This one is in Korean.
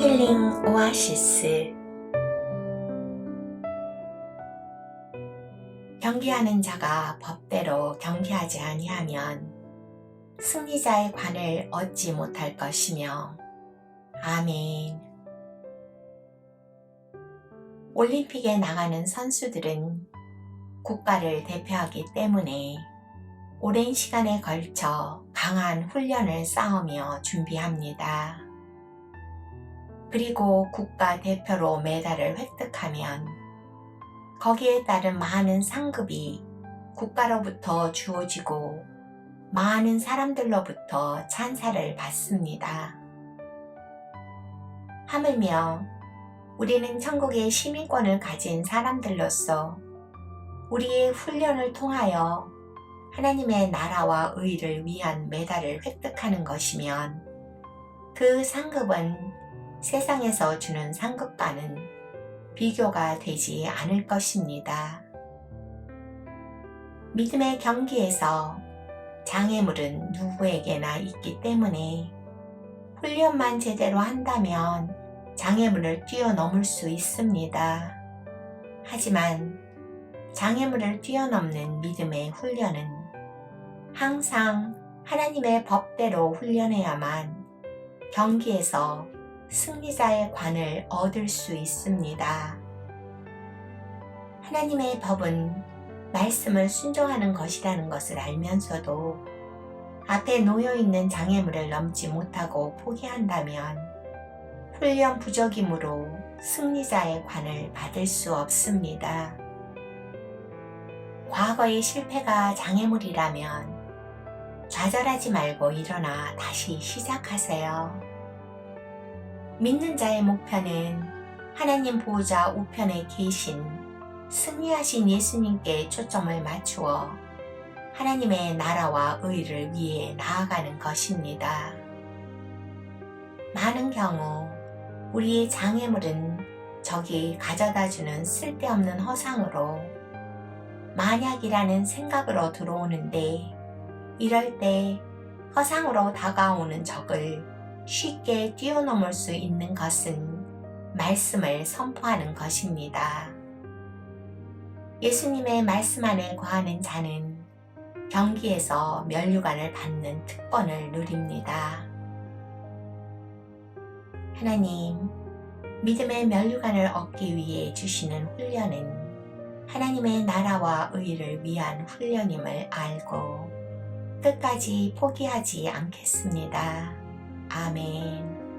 힐링 오아시스 경기하는 자가 법대로 경기하지 아니하면 승리자의 관을 얻지 못할 것이며 아멘. 올림픽에 나가는 선수들은 국가를 대표하기 때문에 오랜 시간에 걸쳐 강한 훈련을 쌓으며 준비합니다. 그리고 국가 대표로 메달을 획득하면 거기에 따른 많은 상급이 국가로부터 주어지고 많은 사람들로부터 찬사를 받습니다. 하물며 우리는 천국의 시민권을 가진 사람들로서 우리의 훈련을 통하여 하나님의 나라와 의를 위한 메달을 획득하는 것이면 그 상급은 세상에서 주는 상급과는 비교가 되지 않을 것입니다. 믿음의 경기에서 장애물은 누구에게나 있기 때문에 훈련만 제대로 한다면 장애물을 뛰어넘을 수 있습니다. 하지만 장애물을 뛰어넘는 믿음의 훈련은 항상 하나님의 법대로 훈련해야만 경기에서 승리자의 관을 얻을 수 있습니다. 하나님의 법은 말씀을 순종하는 것이라는 것을 알면서도 앞에 놓여 있는 장애물을 넘지 못하고 포기한다면 훈련 부족이므로 승리자의 관을 받을 수 없습니다. 과거의 실패가 장애물이라면 좌절하지 말고 일어나 다시 시작하세요. 믿는 자의 목표는 하나님 보호자 우편에 계신 승리하신 예수님께 초점을 맞추어 하나님의 나라와 의를 위해 나아가는 것입니다. 많은 경우 우리의 장애물은 적이 가져다주는 쓸데없는 허상으로 만약이라는 생각으로 들어오는데 이럴 때 허상으로 다가오는 적을 쉽게 뛰어넘을 수 있는 것은 말씀을 선포하는 것입니다. 예수님의 말씀 안에 거하는 자는 경기에서 면류관을 받는 특권을 누립니다. 하나님, 믿음의 면류관을 얻기 위해 주시는 훈련은 하나님의 나라와 의를 위한 훈련임을 알고 끝까지 포기하지 않겠습니다. 아멘.